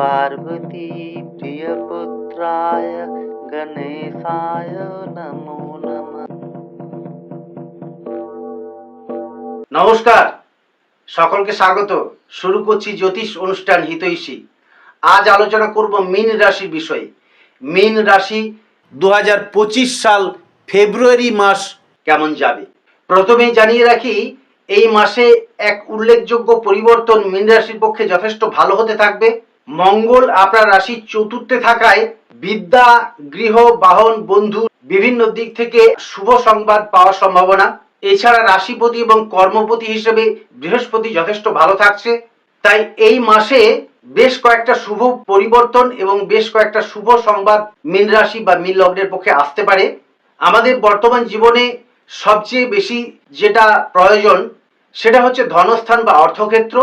पार्वती प्रियपुत्राय गणेशाय नमो नमः নমস্কার সকলকে স্বাগত শুরু করছি জ্যোতিষ অনুষ্ঠান হিতৈষী আজ আলোচনা করব মীন রাশির বিষয়ে মীন রাশি দু সাল ফেব্রুয়ারি মাস কেমন যাবে প্রথমেই জানিয়ে রাখি এই মাসে এক উল্লেখযোগ্য পরিবর্তন মীন রাশির পক্ষে যথেষ্ট ভালো হতে থাকবে মঙ্গল আপনার রাশির চতুর্থে থাকায় বিদ্যা, গৃহ, বাহন, বন্ধু বিভিন্ন দিক থেকে শুভ সংবাদ পাওয়ার সম্ভাবনা। এছাড়া রাশিপতি এবং কর্মপতি হিসেবে বৃহস্পতি যথেষ্ট ভালো থাকছে। তাই এই মাসে বেশ কয়েকটা শুভ পরিবর্তন এবং বেশ কয়েকটা শুভ সংবাদ মীন রাশি বা মীন লগ্নের পক্ষে আসতে পারে। আমাদের বর্তমান জীবনে সবচেয়ে বেশি যেটা প্রয়োজন, সেটা হচ্ছে ধনস্থান বা অর্থক্ষেত্র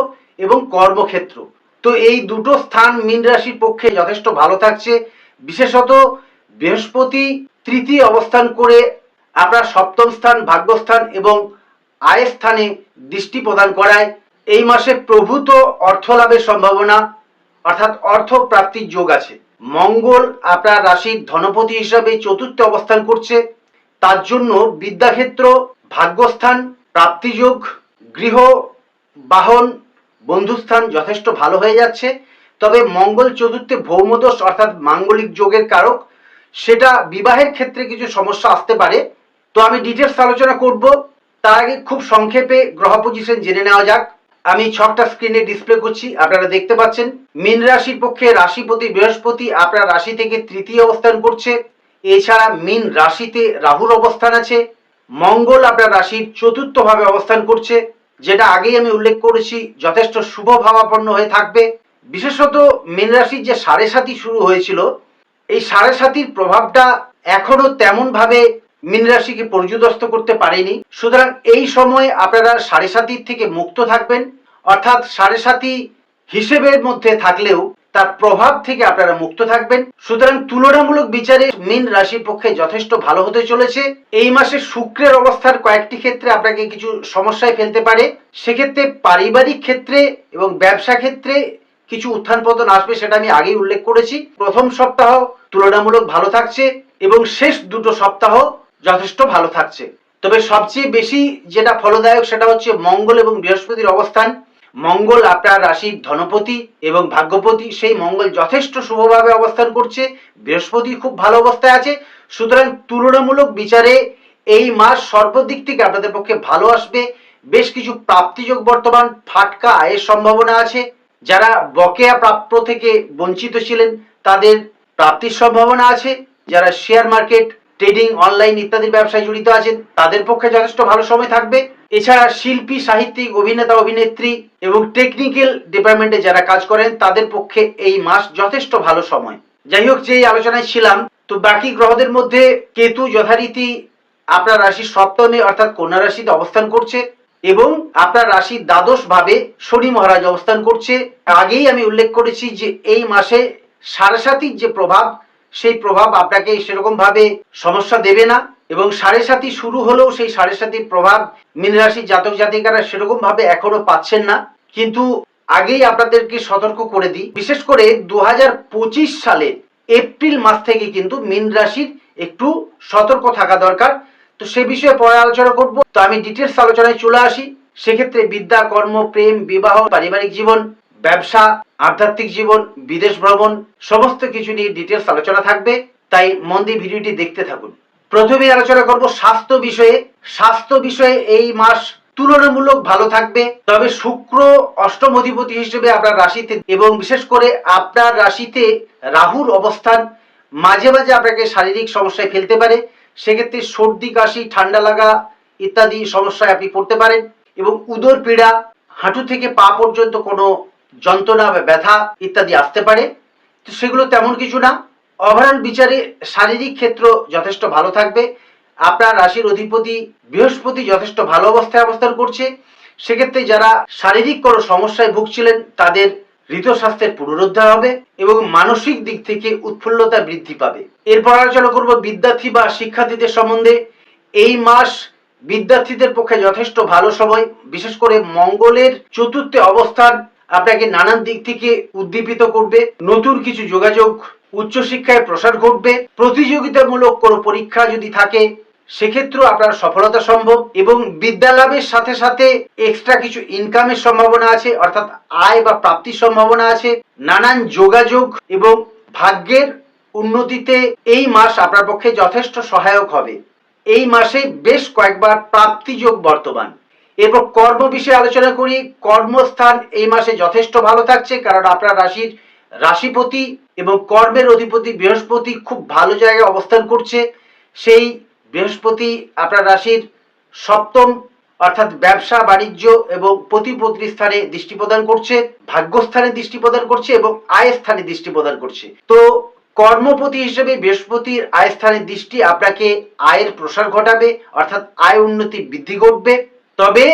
এবং কর্মক্ষেত্র। তো এই দুটো স্থান মীন রাশির পক্ষে যথেষ্ট ভালো থাকছে। বিশেষত বৃহস্পতি তৃতীয় অবস্থান করে আপনার সপ্তম স্থান, ভাগ্যস্থান এবং আয় স্থানে দৃষ্টি প্রদান করায়। এই মাসে প্রভূত অর্থ লাভের সম্ভাবনা, অর্থাৎ অর্থ প্রাপ্তির যোগ আছে। মঙ্গল আপনার রাশির ধনপতি হিসাবে চতুর্থ অবস্থান করছে। তার জন্য বিদ্যাক্ষেত্র, ভাগ্যস্থান, প্রাপ্তিযোগ, গৃহ, বাহন বন্ধুস্থান যথেষ্ট ভালো হয়ে যাচ্ছে। তবে মঙ্গল চতুর্থে ভৌমদোষ অর্থাৎ মাঙ্গলিক যোগের কারক, সেটা বিবাহের ক্ষেত্রে কিছু সমস্যা আসতে পারে। তো আমি ডিটেলস আলোচনা করব। তার আগে খুব সংক্ষেপে গ্রহ পজিশন জেনে নেওয়া যাক। আমি ছকটা স্ক্রিনে ডিসপ্লে করছি, আপনারা দেখতে পাচ্ছেন। মীন রাশির পক্ষে রাশিপতি বৃহস্পতি আপনার রাশি থেকে তৃতীয় অবস্থান করছে। এছাড়া মীন রাশিতে রাহুর অবস্থান আছে। মঙ্গল আপনার রাশির চতুর্থ ভাবে অবস্থান করছে। যেটা আগেই আমি উল্লেখ করেছি, যথেষ্ট শুভ ভাবাপন্ন হয়ে থাকবে। বিশেষত মীন রাশির যে সাড়ে সাতি শুরু হয়েছিল, এই সাড়ে সাতির প্রভাবটা এখনও তেমনভাবে মীন রাশিকে পর্যদস্ত করতে পারেনি। সুতরাং এই সময়ে আপনারা সাড়ে সাতির থেকে মুক্ত থাকবেন। অর্থাৎ সাড়ে সাতি হিসেবের মধ্যে থাকলেও তার প্রভাব থেকে আপনারা মুক্ত থাকবেন। সুতরাং তুলনামূলক বিচারে মীন রাশির পক্ষে যথেষ্ট ভালো হতে চলেছে। এই মাসে শুক্রের অবস্থার কয়েকটি ক্ষেত্রে আপনাকে কিছু সমস্যায় ফেলতে পারে। সেক্ষেত্রে পারিবারিক ক্ষেত্রে এবং ব্যবসা ক্ষেত্রে কিছু উত্থান পতন আসবে সেটা আমি আগেই উল্লেখ করেছি। প্রথম সপ্তাহ তুলনামূলক ভালো থাকছে এবং শেষ দুটো সপ্তাহ যথেষ্ট ভালো থাকছে। তবে সবচেয়ে বেশি যেটা ফলদায়ক সেটা হচ্ছে মঙ্গল এবং বৃহস্পতির অবস্থান। মঙ্গল আপনার রাশির ধনপতি এবং ভাগ্যপতি, সেই মঙ্গল যথেষ্ট শুভভাবে অবস্থান করছে, বৃহস্পতি খুব ভালো অবস্থায় আছে। সুতরাং তুলনামূলক বিচারে এই মাস সর্বদিক থেকে আপনাদের পক্ষে ভালো আসবে। বেশ কিছু প্রাপ্তিযোগ বর্তমান ফাটকা আয়ের সম্ভাবনা আছে। যারা বকেয়া প্রাপ্য থেকে বঞ্চিত ছিলেন, তাদের প্রাপ্তির সম্ভাবনা আছে। যারা শেয়ার মার্কেট, ট্রেডিং, অনলাইন ইত্যাদি ব্যবসায় জড়িত আছেন, তাদের পক্ষে যথেষ্ট ভালো সময় থাকবে। এছাড়া শিল্পী, সাহিত্যিক, অভিনেতা, অভিনেত্রী এবং টেকনিক্যাল ডিপার্টমেন্টে যারা কাজ করেন, তাদের পক্ষে এই মাস যথেষ্ট ভালো সময়। যাই হোক যে আলোচনায় ছিলাম, তো বাকি গ্রহদের মধ্যে কেতু যথারীতি আপনার রাশির সপ্তমে অর্থাৎ কন্যা রাশিতে অবস্থান করছে এবং আপনার রাশির দ্বাদশ ভাবে শনি মহারাজ অবস্থান করছে। আগেই আমি উল্লেখ করেছি যে এই মাসে সাড়ে সাতির যে প্রভাব, সেই প্রভাব আপনাকে সেরকম ভাবে সমস্যা দেবে না। এবং সাড়ে সাতি শুরু হলেও সেই সাড়ে সাতির প্রভাব মীন রাশির জাতক জাতিকারা সেরকম ভাবে এখনও পাচ্ছেন না। কিন্তু আগেই আপনাদেরকে সতর্ক করে দিই। বিশেষ করে দু হাজার পঁচিশ সালে এপ্রিল মাস থেকে কিন্তু মীন রাশির একটু সতর্ক থাকা দরকার। তো সে বিষয়ে পরে আলোচনা করব। তো আমি ডিটেলস আলোচনায় চলে আসি। সেক্ষেত্রে বিদ্যা, কর্ম, প্রেম, বিবাহ, পারিবারিক জীবন, ব্যবসা, আধ্যাত্মিক জীবন, বিদেশ ভ্রমণ, সমস্ত কিছু নিয়ে ডিটেলস আলোচনা থাকবে। তাই মন দিয়ে ভিডিওটি দেখতে থাকুন। প্রথমে আলোচনা করব স্বাস্থ্য বিষয়ে। স্বাস্থ্য বিষয়ে এই মাস তুলনামূলক ভালো থাকবে। তবে শুক্র অষ্টম অধিপতি হিসেবে আপনার রাশিতে এবং বিশেষ করে আপনার রাশিতে রাহুর অবস্থান মাঝে মাঝে আপনাকে শারীরিক সমস্যায় ফেলতে পারে। সেক্ষেত্রে সর্দি, কাশি, ঠান্ডা লাগা ইত্যাদি সমস্যায় আপনি পড়তে পারেন এবং উদর পীড়া, হাঁটু থেকে পা পর্যন্ত কোনো যন্ত্রণা বা ব্যথা ইত্যাদি আসতে পারে। তো সেগুলো তেমন কিছু না। ওভারঅল বিচারে শারীরিক ক্ষেত্র যথেষ্ট ভালো থাকবে। আপনার রাশির অধিপতি বৃহস্পতি যথেষ্ট ভালো অবস্থায় অবস্থান করছে। সেক্ষেত্রে যারা শারীরিক কোনো সমস্যায় ভুগছিলেন, তাদের হৃদ স্বাস্থ্যের পুনরুদ্ধার হবে এবং মানসিক দিক থেকে উৎফুল্লতা বৃদ্ধি পাবে। এরপর আলোচনা করব বিদ্যার্থী বা শিক্ষার্থীদের সম্বন্ধে। এই মাস বিদ্যার্থীদের পক্ষে যথেষ্ট ভালো সময়। বিশেষ করে মঙ্গলের চতুর্থে অবস্থান আপনাকে নানান দিক থেকে উদ্দীপিত করবে। নতুন কিছু যোগাযোগ উচ্চশিক্ষায় প্রসার ঘটবে, প্রতিযোগিতামূলক কোনো পরীক্ষা যদি থাকে, সেক্ষেত্রেও আপনার সফলতা সম্ভব এবং বিদ্যা লাভের সাথে সাথে এক্সট্রা কিছু ইনকামের সম্ভাবনা আছে, অর্থাৎ আয় বা প্রাপ্তির সম্ভাবনা আছে, নানান যোগাযোগ এবং ভাগ্যের উন্নতিতে এই মাস আপনার পক্ষে যথেষ্ট সহায়ক হবে। এই মাসে বেশ কয়েকবার প্রাপ্তিযোগ বর্তমান। এরপর কর্ম বিষয়ে আলোচনা করি, কর্মস্থান এই মাসে যথেষ্ট ভালো থাকছে, কারণ আপনার রাশির রাশিপতি এবং কর্মের অধিপতি বৃহস্পতি খুব ভালো জায়গায় অবস্থান করছে। সেই বৃহস্পতি আপনার রাশির সপ্তম অর্থাৎ ব্যবসা, বাণিজ্য এবং প্রতিপত্তি স্থানে দৃষ্টি প্রদান করছে, ভাগ্যস্থানে দৃষ্টি প্রদান করছে এবং আয় স্থানে দৃষ্টি প্রদান করছে। তো কর্মপতি হিসেবে বৃহস্পতির আয় স্থানের দৃষ্টি আপনাকে আয়ের প্রসার ঘটাবে, অর্থাৎ আয় উন্নতি বৃদ্ধি ঘটবে তবে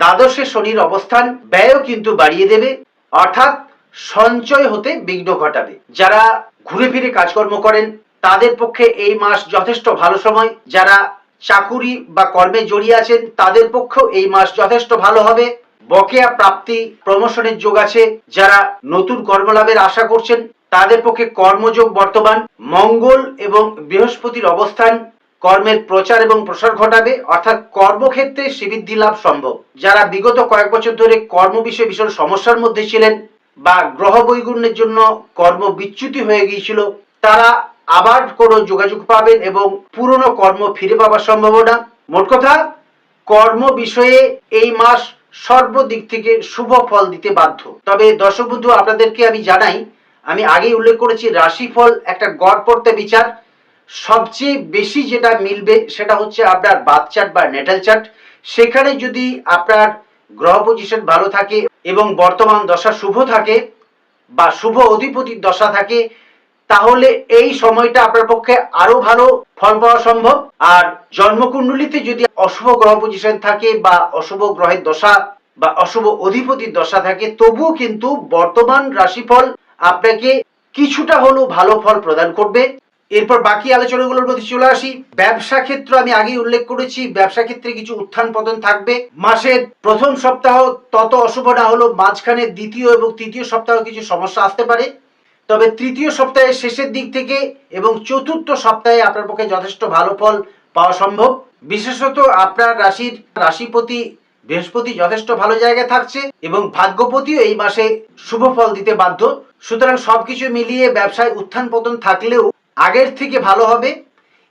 দ্বাদশে শনির অবস্থান ব্যয়ও কিন্তু বাড়িয়ে দেবে, অর্থাৎ সঞ্চয় হতে বিঘ্ন ঘটাবে। যারা ঘুরে ফিরে কাজকর্ম করেন, তাদের পক্ষে এই মাস যথেষ্ট ভালো সময়। যারা চাকুরি বা কর্মে জড়িয়ে আছেন, তাদের পক্ষেও এই মাস যথেষ্ট ভালো হবে। বকেয়া প্রাপ্তি প্রমোশনের যোগ আছে। যারা নতুন কর্মলাভের আশা করছেন, তাদের পক্ষে কর্মযোগ বর্তমান। মঙ্গল এবং বৃহস্পতির অবস্থান কর্মের প্রচার এবং প্রসার ঘটাবে। অর্থাৎ কর্মক্ষেত্রে শ্রীবৃদ্ধি লাভ সম্ভব। যারা বিগত কয়েক বছর ধরে কর্ম বিষয়ে ভীষণ সমস্যার মধ্যে ছিলেন বা গ্রহ বৈগুণ্যের জন্য কর্ম বিচ্যুতি হয়ে গিয়েছিল, তারা আবার কোনো যোগাযোগ পাবেন এবং পুরনো কর্ম ফিরে পাওয়ার সম্ভাবনা। মোট কথা, কর্ম বিষয়ে এই মাস সর্বদিক থেকে শুভ ফল দিতে বাধ্য। তবে দর্শক বন্ধু, আপনাদেরকে আমি জানাই, আমি আগেই উল্লেখ করেছি, রাশিফল একটা গড় পড়তে বিচার। সবচেয়ে বেশি যেটা মিলবে সেটা হচ্ছে আপনার বাদ চার্ট বা নেটাল চার্ট। সেখানে যদি আপনার গ্রহ পজিশন ভালো থাকে এবং বর্তমান দশা শুভ থাকে বা শুভ অধিপতির দশা থাকে, তাহলে এই সময়টা আপনার পক্ষে আরও ভালো ফল পাওয়া সম্ভব। আর জন্মকুণ্ডলিতে যদি অশুভ গ্রহ পজিশন থাকে বা অশুভ গ্রহের দশা বা অশুভ অধিপতির দশা থাকে, তবুও কিন্তু বর্তমান রাশিফল আপনাকে কিছুটা হলেও ভালো ফল প্রদান করবে। এরপর বাকি আলোচনাগুলোর মধ্যে চলে আসি। ব্যবসা ক্ষেত্র আমি আগেই উল্লেখ করেছি। ব্যবসা ক্ষেত্রে কিছু উত্থান পতন থাকবে। মাসের প্রথম সপ্তাহ তত অশুভ না হলো মাঝখানে দ্বিতীয় এবং তৃতীয় সপ্তাহ কিছু সমস্যা আসতে পারে। তবে তৃতীয় সপ্তাহের শেষের দিক থেকে এবং চতুর্থ সপ্তাহে আপনার পক্ষে যথেষ্ট ভালো ফল পাওয়া সম্ভব। বিশেষত আপনার রাশির রাশিপতি বৃহস্পতি যথেষ্ট ভালো জায়গায় থাকছে এবং ভাগ্যপতিও এই মাসে শুভ ফল দিতে বাধ্য। সুতরাং সবকিছু মিলিয়ে ব্যবসায় উত্থান পতন থাকলেও আগের থেকে ভালো হবে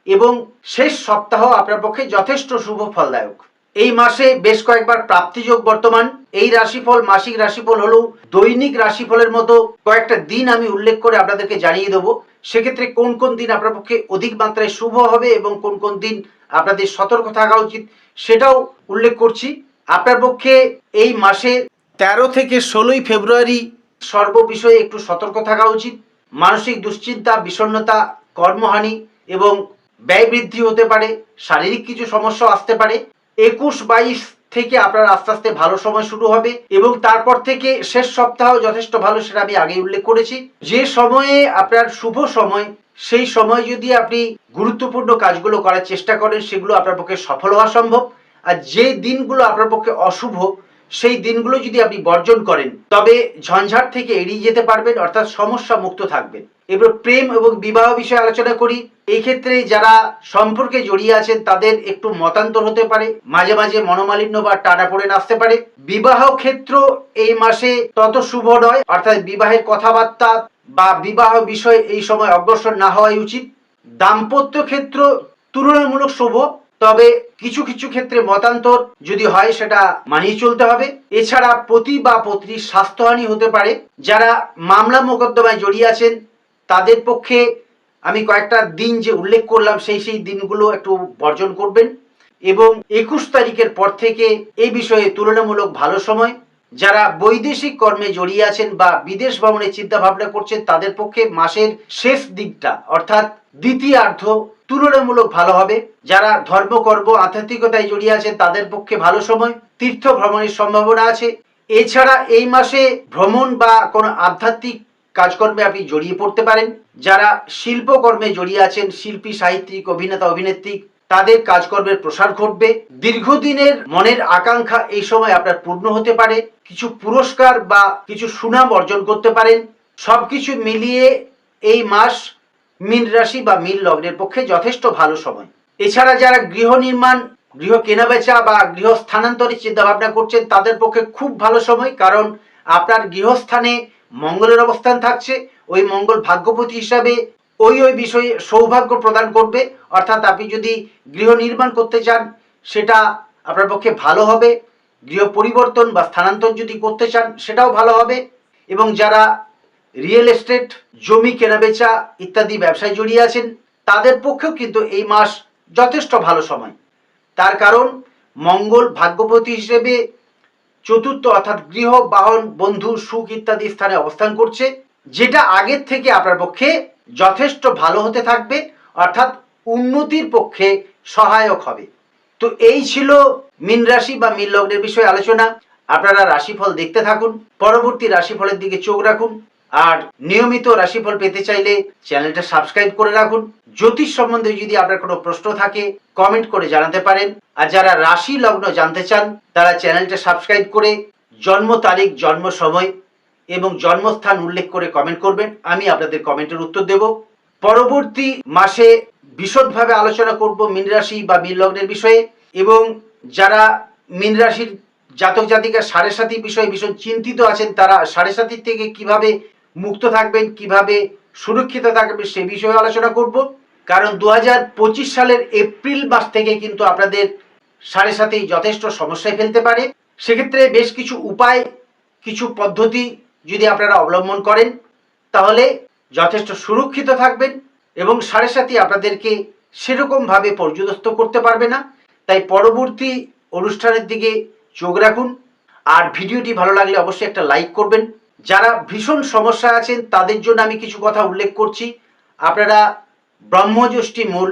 এবং শেষ সপ্তাহ আপনার পক্ষে যথেষ্ট শুভ ফলদায়ক। এই মাসে বেশ কয়েকবার প্রাপ্তিযোগ বর্তমান। এই রাশিফল মাসিক রাশিফল হলেও দৈনিক রাশিফলের মতো কয়েকটা দিন আমি উল্লেখ করে আপনাদেরকে জানিয়ে দেবো। সেক্ষেত্রে কোন কোন দিন আপনার পক্ষে অধিক মাত্রায় শুভ হবে এবং কোন কোন দিন আপনাদের সতর্ক থাকা উচিত সেটাও উল্লেখ করছি। আপনার পক্ষে এই মাসে তেরো থেকে ষোলোই ফেব্রুয়ারি সর্ব বিষয়ে একটু সতর্ক থাকা উচিত। মানসিক দুশ্চিন্তা, বিষণ্ণতা, কর্মহানি এবং ব্যয় বৃদ্ধি হতে পারে, শারীরিক কিছু সমস্যা আসতে পারে। একুশ বাইশ থেকে আপনার আস্তে আস্তে ভালো সময় শুরু হবে এবং তারপর থেকে শেষ সপ্তাহ যথেষ্ট ভালো সেটা আমি আগেই উল্লেখ করেছি। যে সময়ে আপনার শুভ সময়, সেই সময় যদি আপনি গুরুত্বপূর্ণ কাজগুলো করার চেষ্টা করেন, সেগুলো আপনার পক্ষে সফল হওয়া সম্ভব। আর যে দিনগুলো আপনার পক্ষে অশুভ সেই দিনগুলো যদি আপনি বর্জন করেন, তবে ঝঞ্ঝাট থেকে এড়িয়ে যেতে পারবেন, অর্থাৎ সমস্যা মুক্ত থাকবেন এবার প্রেম এবং বিবাহ বিষয়ে আলোচনা করি। এই ক্ষেত্রে যারা সম্পর্কে জড়িয়ে আছেন, তাদের একটু মতান্তর হতে পারে। মাঝে মাঝে মনোমালিন্য বা টানা পড়ে আসতে পারে। বিবাহ ক্ষেত্র এই মাসে তত শুভ নয়, অর্থাৎ বিবাহের কথাবার্তা বা বিবাহ বিষয়ে এই সময় অগ্রসর না হওয়াই উচিত। দাম্পত্য ক্ষেত্র তুলনামূলক শুভ, তবে কিছু কিছু ক্ষেত্রে মতান্তর যদি হয় সেটা মানিয়ে চলতে হবে। এছাড়া পতি বা পত্নীর স্বাস্থ্যহানি হতে পারে। যারা মামলা মোকদ্দমায় জড়িয়ে আছেন, তাদের পক্ষে আমি কয়েকটা দিন যে উল্লেখ করলাম, সেই সেই দিনগুলো একটু বর্জন করবেন। এবং একুশ তারিখের পর থেকে এই বিষয়ে তুলনামূলক ভালো সময়। যারা বৈদেশিক কর্মে জড়িয়ে আছেন বা বিদেশ ভ্রমণের চিন্তা ভাবনা করছেন, তাদের পক্ষে মাসের শেষ দিকটা অর্থাৎ দ্বিতীয়ার্ধ তুলনামূলক ভালো হবে। যারা ধর্মকর্ম আধ্যাত্মিকতায় জড়িয়ে আছেন, তাদের পক্ষে ভালো সময়। তীর্থ ভ্রমণের সম্ভাবনা আছে। এছাড়া এই মাসে ভ্রমণ বা কোনো আধ্যাত্মিক কাজকর্মে আপনি জড়িয়ে পড়তে পারেন। যারা শিল্পকর্মে জড়িয়ে আছেন, শিল্পী, সাহিত্যিক, অভিনেতা, অভিনেত্রী, তাদের কাজকর্মের প্রসার ঘটবে। দীর্ঘদিনের মনের আকাঙ্ক্ষা এই সময় আপনার পূর্ণ হতে পারে। কিছু পুরস্কার বা কিছু সুনাম অর্জন করতে পারেন। সবকিছু মিলিয়ে এই মাস মীন রাশি বা মীন লগ্নের পক্ষে যথেষ্ট ভালো সময়। এছাড়া যারা গৃহ নির্মাণ, গৃহ কেনাবেচা বা গৃহ স্থানান্তরের চিন্তা ভাবনা করছেন, তাদের পক্ষে খুব ভালো সময়, কারণ আপনার গৃহস্থানে মঙ্গলের অবস্থান থাকছে, ওই মঙ্গল ভাগ্যপতি হিসাবে ওই ওই বিষয়ে সৌভাগ্য প্রদান করবে। অর্থাৎ আপনি যদি গৃহ নির্মাণ করতে চান, সেটা আপনার পক্ষে ভালো হবে। গৃহ পরিবর্তন বা স্থানান্তর যদি করতে চান, সেটাও ভালো হবে। এবং যারা রিয়েল এস্টেট, জমি কেনাবেচা ইত্যাদি ব্যবসায় জড়িয়ে আছেন। তাদের পক্ষেও কিন্তু এই মাস যথেষ্ট ভালো সময়। তার কারণ, মঙ্গল ভাগ্যপতি হিসেবে চতুর্থ অর্থাৎ গৃহ, বাহন, বন্ধু, সুখ ইত্যাদি স্থানে অবস্থান করছে, যেটা আগের থেকে আপনার পক্ষে যথেষ্ট ভালো হতে থাকবে, অর্থাৎ উন্নতির পক্ষে সহায়ক হবে। তো এই ছিল মীন রাশি বা মীন লগ্নের বিষয়ে আলোচনা। আপনারা রাশিফল দেখতে থাকুন। পরবর্তী রাশিফলের দিকে চোখ রাখুন। আর নিয়মিত রাশিফল পেতে চাইলে চ্যানেলটা সাবস্ক্রাইব করে রাখুন। জ্যোতিষ সম্বন্ধে যদি আপনার কোনো প্রশ্ন থাকে কমেন্ট করে জানাতে পারেন। আর যারা রাশি লগ্ন জানতে চান, তারা চ্যানেলটা সাবস্ক্রাইব করে জন্ম তারিখ, জন্ম সময় এবং জন্মস্থান উল্লেখ করে কমেন্ট করবেন। আমি আপনাদের কমেন্টের উত্তর দেব। পরবর্তী মাসে বিশদভাবে আলোচনা করব মীন রাশি বা মীন লগ্নের বিষয়ে এবং যারা মীন রাশির জাতক জাতিকা সাড়ে সাথী বিষয়ে ভীষণ চিন্তিত আছেন, তারা সাড়ে সাথীর থেকে কীভাবে মুক্ত থাকবেন, কীভাবে সুরক্ষিত থাকবেন সে বিষয়ে আলোচনা করব। কারণ দু হাজার পঁচিশ সালের এপ্রিল মাস থেকে কিন্তু আপনাদের সাড়ে সাথে যথেষ্ট সমস্যায় ফেলতে পারে। সেক্ষেত্রে বেশ কিছু উপায়, কিছু পদ্ধতি যদি আপনারা অবলম্বন করেন, তাহলে যথেষ্ট সুরক্ষিত থাকবেন এবং সাড়ে সাথে আপনাদেরকে সেরকমভাবে পর্যদস্ত করতে পারবে না। তাই পরবর্তী অনুষ্ঠানের দিকে চোখ রাখুন। আর ভিডিওটি ভালো লাগলে অবশ্যই একটা লাইক করবেন। যারা ভীষণ সমস্যা আছেন, তাদের জন্য আমি কিছু কথা উল্লেখ করছি। আপনারা ব্রহ্মযষ্টি মূল,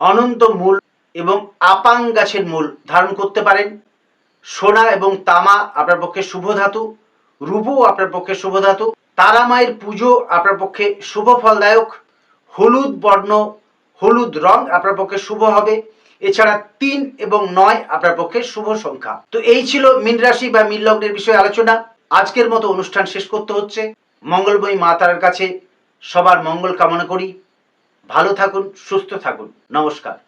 অনন্ত মূল এবং আপাং গাছের মূল ধারণ করতে পারেন। সোনা এবং তামা আপনার পক্ষে শুভ ধাতু, রূপও আপনার পক্ষে শুভ ধাতু, তারা মায়ের পুজো আপনার পক্ষে শুভ ফলদায়ক, হলুদ বর্ণ, হলুদ রং আপনার পক্ষে শুভ হবে। এছাড়া তিন এবং নয় আপনার পক্ষে শুভ সংখ্যা। তো এই ছিল মীন রাশি বা মীন লগ্নের বিষয়ে আলোচনা। আজকের মতো অনুষ্ঠান শেষ করতে হচ্ছে। মঙ্গলময়ী মা তারার কাছে সবার মঙ্গল কামনা করি। ভালো থাকুন, সুস্থ থাকুন। নমস্কার।